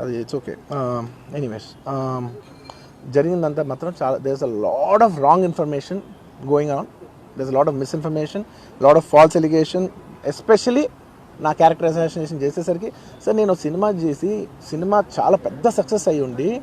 అది it's okay anyways జరిగిందంతా మాత్రం చాలా there's a lot of wrong information going on there's lot of misinformation lot of false allegation especially నా character చేసేసరికి. Sir నేను cinema చేసి సినిమా చాలా పెద్ద సక్సెస్ అయ్యి ఉండి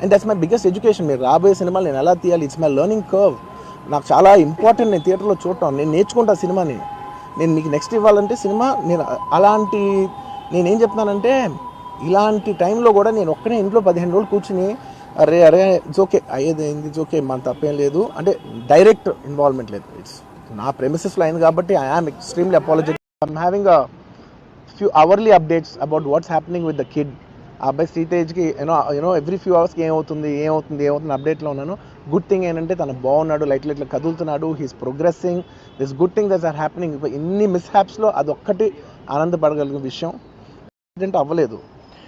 And that's my biggest education మీరు రాబోయే సినిమాలు నేను ఎలా తీయాలి? ఇట్స్ మై లెర్నింగ్ కర్వ్ నాకు చాలా ఇంపార్టెంట్ నేను థియేటర్లో చూడటం. నేను నేర్చుకుంటా సినిమాని. నేను మీకు నెక్స్ట్ ఇవ్వాలంటే సినిమా నేను అలాంటి నేనేం చెప్తున్నానంటే ఇలాంటి టైంలో కూడా నేను ఒక్కనే ఇంట్లో పదిహేను రోజులు కూర్చుని అరే అరే ఇట్స్ ఓకే అయ్యేది ఏంది ఇట్స్ ఓకే మన తప్పేం లేదు. అంటే డైరెక్ట్ ఇన్వాల్వ్మెంట్ లేదు. ఇట్స్ నా ప్రెమిసెస్లో అయింది కాబట్టి I am extremely apology I'm having a few hourly updates about what's happening with the kid ఆ అబ్బాయి శ్రీతేజ్కి you know you know every few అవర్స్కి ఏమవుతుంది ఏమవుతుంది ఏమవుతుంది అప్డేట్లో ఉన్నాను. గుడ్ థింగ్ ఏంటంటే తను బాగున్నాడు లైట్ ఇట్లా కదులుతున్నాడు he's progressing this good thing this are happening ఇన్ని మిస్హ్యాప్స్లో అదొక్కటి ఆనందపడగలిగిన విషయం. యాక్సిడెంట్ అవ్వలేదు.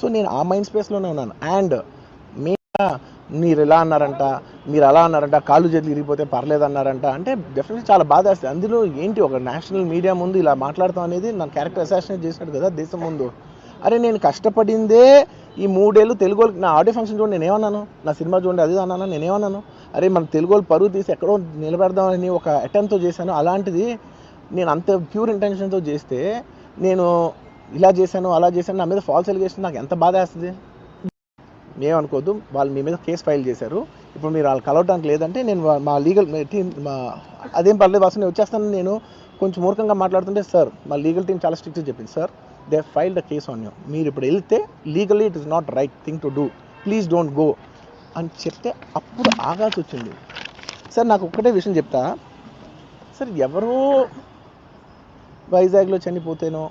so నేను ఆ మైండ్ స్పేస్లోనే ఉన్నాను. అండ్ మీ మీరు ఎలా అన్నారంట మీరు అలా అన్నారంట కాళ్ళు చేతులు ఇరిగిపోతే పర్లేదు అన్నారంట. అంటే డెఫినెట్లీ చాలా బాధ వేస్తుంది అందులో ఏంటి ఒక నేషనల్ మీడియా ముందు ఇలా మాట్లాడతాం అనేది నా క్యారెక్టర్ అసాసినేట్ చేసినట్టు కదా దేశం ముందు. అరే నేను కష్టపడిందే ఈ మూడేళ్ళు తెలుగు నా ఆడియో ఫంక్షన్ చూడండి నేనేమన్నాను నా సినిమా చూడండి అది అన్నాను? నేనేమన్నాను అరే మన తెలుగు వాళ్ళు పరువు తీసి ఎక్కడో నిలబెడదామని ఒక అటెంప్ట్తో చేశాను. అలాంటిది నేను అంత ప్యూర్ ఇంటెన్షన్తో చేస్తే నేను ఇలా చేశాను అలా చేశాను నా మీద ఫాల్స్ ఎలిగేషన్ నాకు ఎంత బాధ వేస్తుంది? ఏమనుకోవద్దు వాళ్ళు మీ మీద కేసు ఫైల్ చేశారు. ఇప్పుడు మీరు వాళ్ళు కలవడానికి లేదంటే నేను మా లీగల్ టీం మా అదేం పర్లేదు వాసు నేను వచ్చేస్తాను నేను కొంచెం మూర్ఖంగా మాట్లాడుతుంటే సార్ మా లీగల్ టీం చాలా స్ట్రిక్ట్గా చెప్పింది sir they file the case on you మీరు ఇప్పుడు వెళ్తే legally it is not right thing to do please don't go అని చెప్తే అప్పుడు ఆగాల్సి వచ్చింది. సార్ నాకు ఒక్కటే విషయం చెప్తా. సార్ ఎవరో వైజాగ్లో చనిపోతేనో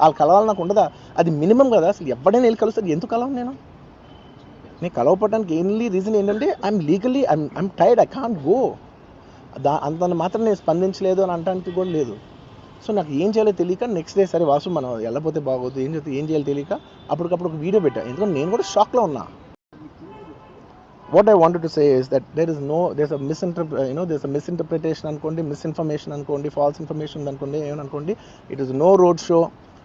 వాళ్ళు కలవాలి నాకు ఉండదా? అది మినిమం కదా అసలు ఎవడైనా వెళ్ళి కలుస్తారు ఎందుకు కలవను నేను? నేను కలవపడడానికి ఎన్లీ రీజన్ ఏంటంటే I'm legally I'm I'm tired I can't go there అంత మాత్రం నేను స్పందించలేదు అని అంటానికి కూడా లేదు. సో నాకు ఏం చేయాలో తెలియక నెక్స్ట్ డే సరే వాసు మనం వెళ్ళపోతే బాగోదు ఏం చేస్తే ఏం చేయాలో తెలియక అప్పటికప్పుడు ఒక వీడియో పెట్టా. ఎందుకంటే నేను కూడా షాక్లో ఉన్నా. What I want to say is that there is no there's a మిస్ఇంటర్ప్ర you know there's a misinterpretation అనుకోండి మిస్ఇన్ఫర్మేషన్ అనుకోండి ఫాల్స్ ఇన్ఫర్మేషన్ అనుకోండి ఏమని అనుకోండి it is no road show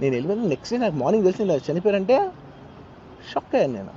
నేను వెళ్ళిపోయిన నెక్స్ట్ డే నాకు మార్నింగ్ తెలిసింది చనిపోయారంటే షాక్ అయ్యాను నేను.